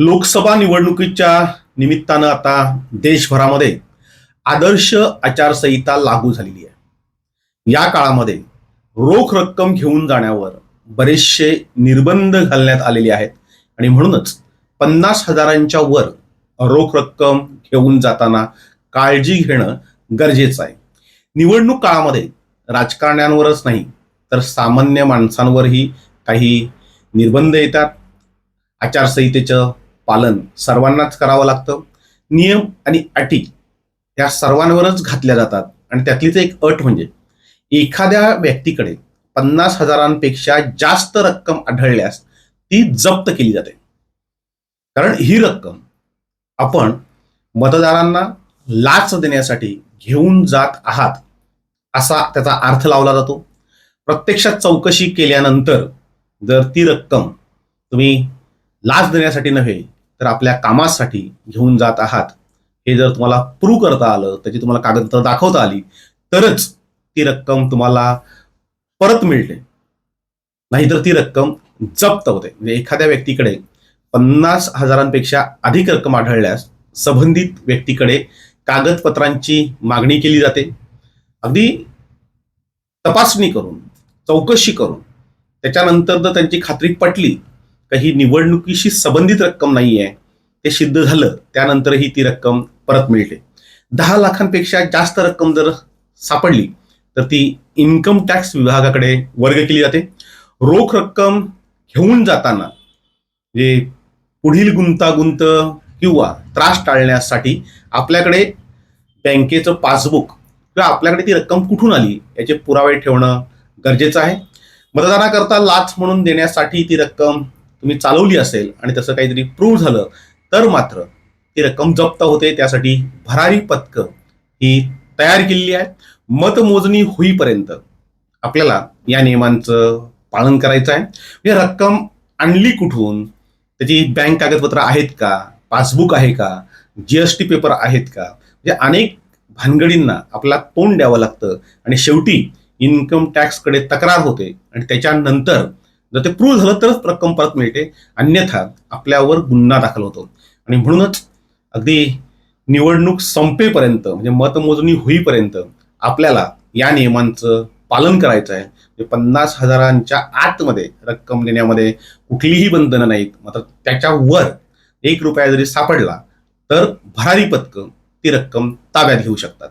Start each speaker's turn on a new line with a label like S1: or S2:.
S1: लोकसभा निवडणुकीच्या निमित्तानं आता देशभरामध्ये आदर्श आचारसंहिता लागू झालेली आहे. या काळामध्ये रोख रक्कम घेऊन जाण्यावर बरेचसे निर्बंध घालण्यात आलेले आहेत. आणि म्हणूनच पन्नास हजारांच्या वर रोख रक्कम घेऊन जाताना काळजी घेणं गरजेचं आहे. निवडणूक काळामध्ये राजकारण्यांवरच नाही तर सामान्य माणसांवरही काही निर्बंध येतात. आचारसंहितेचं पालन सर्वांनाच करावं लागतं. नियम आणि अटी या सर्वांवरच घातल्या जातात. आणि त्यातलीच एक अट म्हणजे एखाद्या व्यक्तीकडे पन्नास हजारांपेक्षा जास्त रक्कम आढळल्यास ती जप्त केली जाते. कारण ही रक्कम आपण मतदारांना लाच देण्यासाठी घेऊन जात आहात असा त्याचा अर्थ लावला जातो. प्रत्यक्षात चौकशी केल्यानंतर जर ती रक्कम तुम्ही लाच देण्यासाठी नव्हे तर आपल्या कामासाठी घेऊन जात आहात. हे जर तुम्हाला प्रूव्ह करता आलं त्याची तुम्हाला कागदपत्र दाखवता आली तरच ती रक्कम तुम्हाला परत मिळते. नाहीतर ती रक्कम जप्त होते. म्हणजे एखाद्या व्यक्तीकडे पन्नास हजारांपेक्षा अधिक रक्कम आढळल्यास संबंधित व्यक्तीकडे कागदपत्रांची मागणी केली जाते. अगदी तपासणी करून चौकशी करून त्याच्यानंतर जर त्यांची खात्री पटली काही निवडणुकीशी संबंधित रक्कम नाही आहे ते सिद्ध झालं. त्यानंतरही ती रक्कम परत मिळते. दहा लाखांपेक्षा जास्त रक्कम जर सापडली तर ती इन्कम टॅक्स विभागाकडे वर्ग केली जाते. रोख रक्कम घेऊन जाताना जे पुढील गुंतागुंत किंवा त्रास टाळण्यासाठी आपल्याकडे बँकेचं पासबुक किंवा आपल्याकडे ती रक्कम कुठून आली याचे पुरावे ठेवणं गरजेचं आहे. मतदानाकरता लाच म्हणून देण्यासाठी ती रक्कम तुम्ही चालवली असेल आणि तसं काहीतरी प्रूव्ह झालं तर मात्र ती रक्कम जप्त होते. त्यासाठी भरारी पथकं ही तयार केलेली आहे मतमोजणी होईपर्यंत आपल्याला या नियमांचं पालन करायचं आहे. म्हणजे रक्कम आणली कुठून? त्याची बँक कागदपत्र आहेत का? पासबुक आहे का? जीएसटी पेपर आहेत का? म्हणजे अनेक भानगडींना आपल्याला तोंड द्यावं लागतं. आणि शेवटी इन्कम टॅक्सकडे तक्रार होते. आणि त्याच्यानंतर जर ते प्रूव्ह झालं तरच रक्कम परत मिळते. अन्यथा आपल्यावर गुन्हा दाखल होतो. आणि म्हणूनच अगदी निवडणूक संपेपर्यंत म्हणजे मतमोजणी होईपर्यंत आपल्याला या नियमांचं पालन करायचं आहे. म्हणजे पन्नास हजारांच्या आतमध्ये रक्कम देण्यामध्ये कुठलीही बंधनं नाहीत. मात्र त्याच्यावर एक रुपया जरी सापडला तर भरारी पथकं ती रक्कम ताब्यात घेऊ शकतात.